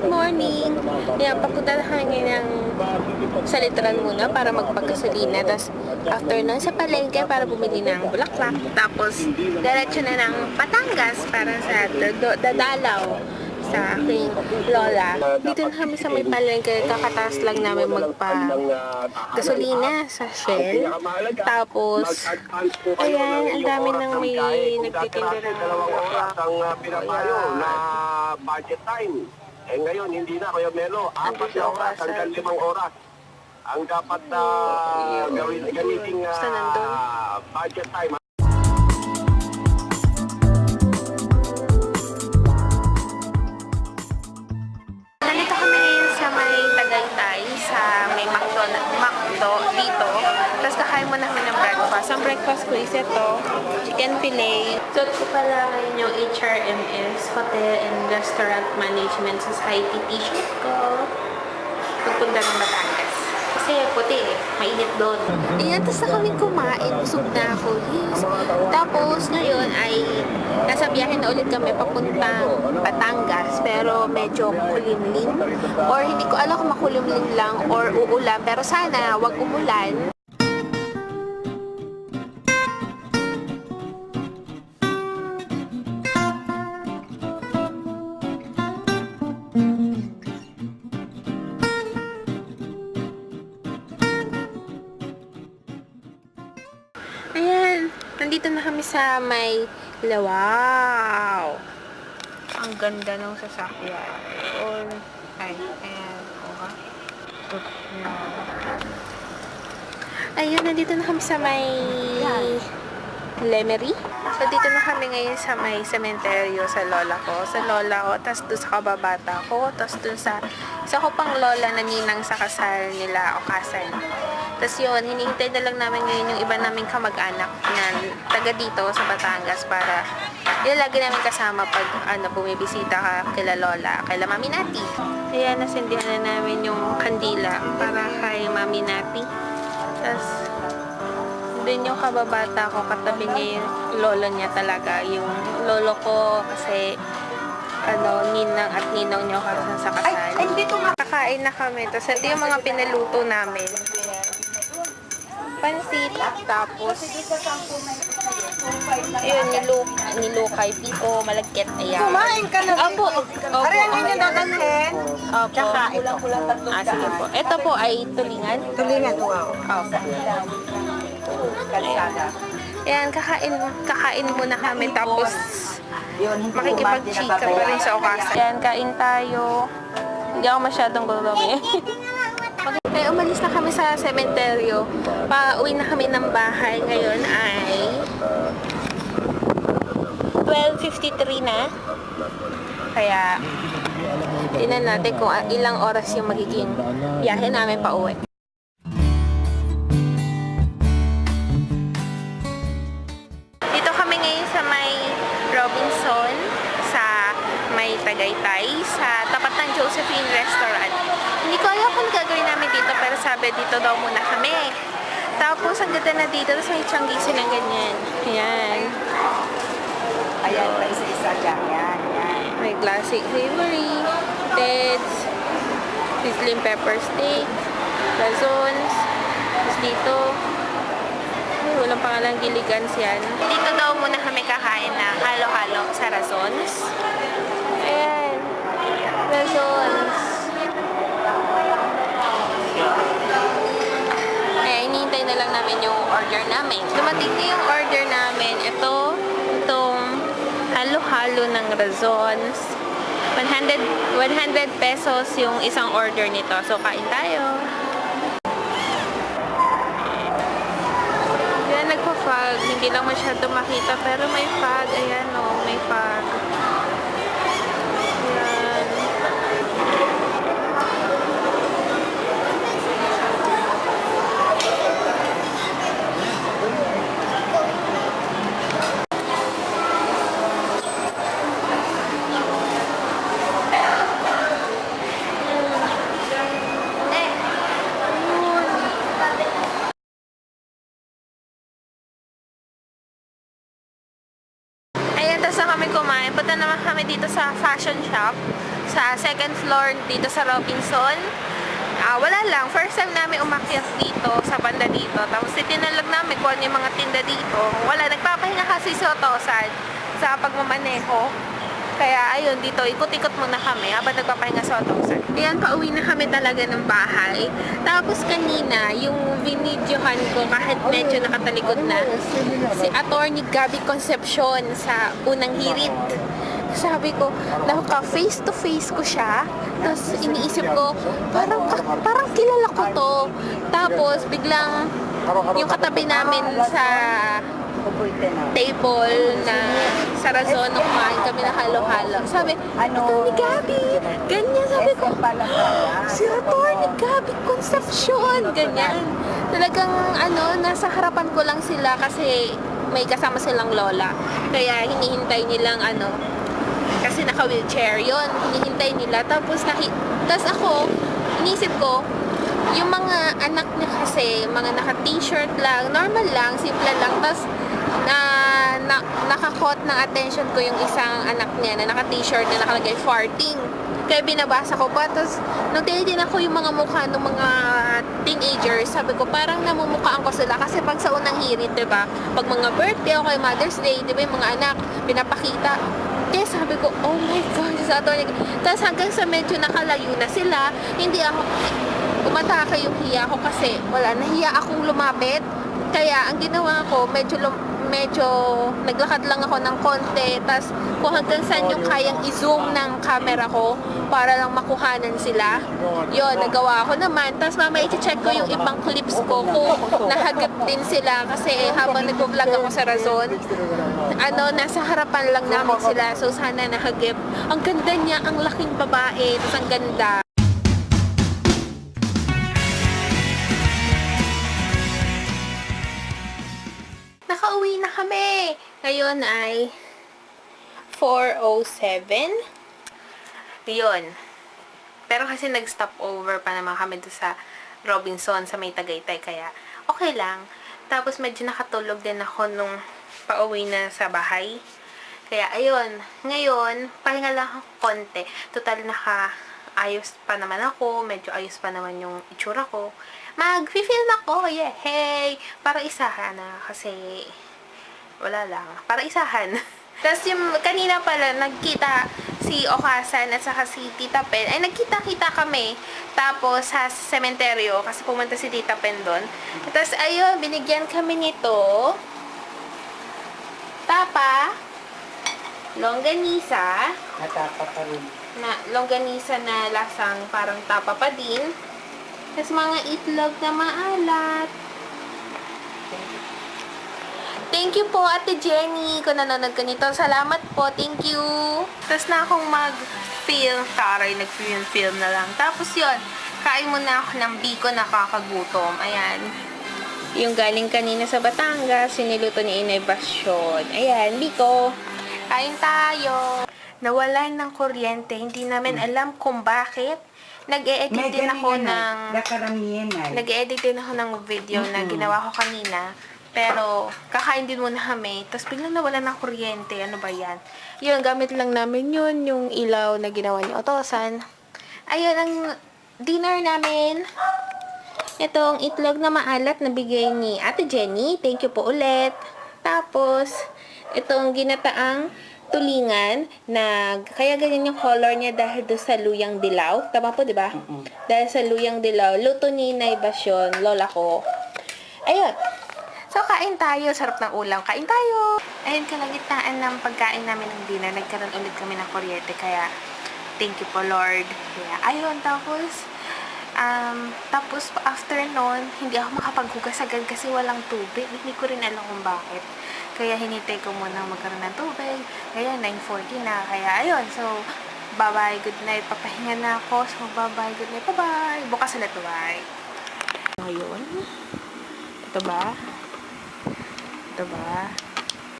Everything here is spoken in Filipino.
good morning. Yan, papunta na kami ng sa muna para magpagkasalina. Tapos, after nun, sa palengke para bumili ng bulaklak. Tapos, diretso na ng Batangas para sa dadalaw sa aking lola. Dito na kami sa may palengke. Kakataas lang namin magpa gasolina sa Shell. Tapos, ayan, ang dami nang may nagtitinda ng uh, pinatayo Ayan. budget time. Eh ngayon, hindi na, Kuya Melo. Apat na oras hanggang limang oras. Ang dapat na Yun. gawin, gamitin uh, budget time. Nandito kami ngayon sa may Tagaytay, sa may Macdo, Macdo dito. Tapos kakain mo namin ng breakfast. Ang breakfast ko is ito, chicken fillet. So, ko pala ngayon yung HRMS, Hotel and Restaurant Management Society t-shirt ko. Pagpunta ng Batangas. Kasi puti eh, mainit doon. Ayan, tapos na kami kumain. Busog na ako. Yes. Tapos ngayon ay nasa biyahe na ulit kami papuntang Batangas. Pero medyo makulimlim. Or hindi ko alam kung makulimlim lang or uulan. Pero sana wag umulan. Kami sa may Wow! Ang ganda ng sasakyan. Or, ay, ayan, oha. Ayun, nandito na kami sa may Lemery. So, dito na kami ngayon sa may sementeryo sa lola ko. Sa lola ko, tapos doon sa kababata ko, tapos doon sa isa ko pang lola na ninang sa kasal nila o kasal. Tapos yun, hinihintay na lang namin ngayon yung iba naming kamag-anak na taga dito sa Batangas para yun lagi namin kasama pag ano, bumibisita ka kila Lola, kila Mami Nati. Kaya nasindihan na namin yung kandila para kay Mami Nati. Tapos doon yung kababata ko, katabi yung lolo niya talaga. Yung lolo ko kasi ano, ninang at ninong niya kasi sa kasal. Ay, dito nga. Kakain na kami. Tapos ito yung mga pinaluto namin. Pansit, tapos ayun, niluk, nilukay, piko, malagkit, ayan. Kumain ka na Opo, opo. Aray, ano yung dadalhin? Opo. Tsaka ito. Ah, sige po. Ito po ay tulingan. Tulingan, wow. Opo. Kalsada. Ayan, kakain, kakain muna kami tapos makikipag-chika pa rin sa okasa. Ayan, kain tayo. Hindi ako masyadong gutom eh. Okay, umalis na kami sa sementeryo. Pa-uwi na kami ng bahay. Ngayon ay 12.53 na. Kaya, tingnan natin kung ilang oras yung magiging biyahe namin pa uwi. Sabi dito daw muna kami. Tapos, ang ganda na dito, tapos may tiyanggisin ng ganyan. Ayan. Ayan, pa isa-isa dyan. Yan, yan. May classic savory, Ted's, sizzling pepper steak, razons, tapos dito, ay, walang pangalang giligans yan. Dito daw muna kami kakain ng halo-halo sa razons. Ayan, razons. Lang namin yung order namin. Dumating na yung order namin. Ito, itong halo-halo ng razons. 100, 100 pesos yung isang order nito. So, kain tayo. Yan, nagpa-fog. Hindi lang masyado makita, pero may fog. Ayan, o, may fog. Ayan. Ayan, tapos na kami dito sa fashion shop. sa second floor dito sa Robinson. Ah, wala lang. First time namin umakyat dito sa banda dito. Tapos titinalag namin kung ano yung mga tinda dito. Wala, nagpapahinga kasi si Otosan sa pagmamaneho. Kaya ayun, dito ikot-ikot muna kami habang nagpapahinga sa Otosan. Ayan, pauwi na kami talaga ng bahay. Tapos kanina, yung binidyohan ko kahit medyo nakatalikod na, si Attorney Gabby Concepcion sa unang hirit. Sabi ko, naka face to face ko siya. Tapos iniisip ko, parang parang kilala ko to. Tapos biglang yung katabi namin sa table na sa razon nung kumain kami na halo-halo. Sabi, Ano? ni Gabi. Ganyan, sabi ko, si Rator ni Gabi Concepcion. Ganyan. Talagang, ano, nasa harapan ko lang sila kasi may kasama silang lola. Kaya hinihintay nilang, ano, kasi naka-wheelchair yon hinihintay nila. Tapos, naki, tapos ako, inisip ko, yung mga anak niya kasi, mga naka-t-shirt lang, normal lang, simple lang. Tapos, na, na nakakot ng attention ko yung isang anak niya na naka-t-shirt na nakalagay farting. Kaya binabasa ko pa. Tapos, nung tinitin ako yung mga mukha ng mga teenagers, sabi ko, parang namumukhaan ko sila. Kasi pag sa unang hirit, di ba? Pag mga birthday o kay Mother's Day, di ba yung mga anak, pinapakita. Kaya sabi ko, oh my God, sa attorney. Tapos hanggang sa medyo nakalayo na sila, hindi ako, umatake yung hiya ko kasi wala, nahiya akong lumapit. Kaya ang ginawa ko, medyo medyo naglakad lang ako ng konti tas kung hanggang saan yung kayang i-zoom ng camera ko para lang makuhanan sila. Yon nagawa ko naman. Tas mamaya i-check ko yung ibang clips ko kung nahagip din sila kasi habang nag-vlog ako sa Razon ano, nasa harapan lang namin sila. So sana nahagip. Ang ganda niya, ang laking babae tas ang ganda Ngayon ay 4.07. Yun. Pero kasi nag-stop over pa naman kami doon sa Robinson sa may Tagaytay. Kaya okay lang. Tapos medyo nakatulog din ako nung pauwi na sa bahay. Kaya ayun. Ngayon, pahinga lang ako konti. Total naka ayos pa naman ako. Medyo ayos pa naman yung itsura ko. Mag-film ako. Yay! Para isahan na. Kasi wala lang. Para isahan. Tapos yung kanina pala, nagkita si Okasan at saka si Tita Pen. Ay, nagkita-kita kami. Tapos sa sementeryo, kasi pumunta si Tita Pen doon. Tapos ayun, binigyan kami nito. Tapa. Longganisa. Natapa pa rin. Na, longganisa na lasang parang tapa pa din. Tapos mga itlog na maalat. Thank you po, Ate Jenny, kung nanonood ka nito. Salamat po, thank you. Tapos na akong mag-film. Taray, nag-film-film na lang. Tapos yon kain muna ako ng biko nakakagutom. Ayan. Yung galing kanina sa Batangas, siniluto ni Inay Basyon. Ayan, biko. Kain tayo. Nawalan ng kuryente. Hindi namin alam kung bakit. Nag-e-edit din ako ng... ay. Nakaramihan ay. Nag-edit din ako ng video na Mm-mm. ginawa ko kanina. Pero, kakain din muna kami. Tapos biglang nawala ng kuryente. Ano ba yan? Yun, gamit lang namin yun. Yung ilaw na ginawa ni Otosan. Ayun, ang dinner namin. Itong itlog na maalat na bigay ni Ate Jenny. Thank you po ulit. Tapos, itong ginataang tulingan na kaya ganyan yung color niya dahil do sa luyang dilaw. Tama po, di ba? Mm-mm. Dahil sa luyang dilaw. Luto ni Inay Basyon, lola ko. Ayun. So, kain tayo. Sarap ng ulam. Kain tayo. Ayun, kalagitnaan ng pagkain namin ng dinner. Nagkaroon ulit kami ng kuryente. Kaya, thank you po, Lord. Kaya, ayun. Tapos, um, tapos, after nun, hindi ako makapaghugas agad kasi walang tubig. Hindi ko rin alam kung bakit. Kaya, hinintay ko muna magkaroon ng tubig. Ngayon, 9.40 na. Kaya, ayun. So, bye-bye. Good night. Papahinga na ako. So, bye-bye. Good night. Bye-bye. Bukas ulit. Bye. Ngayon, ito ba? Ba?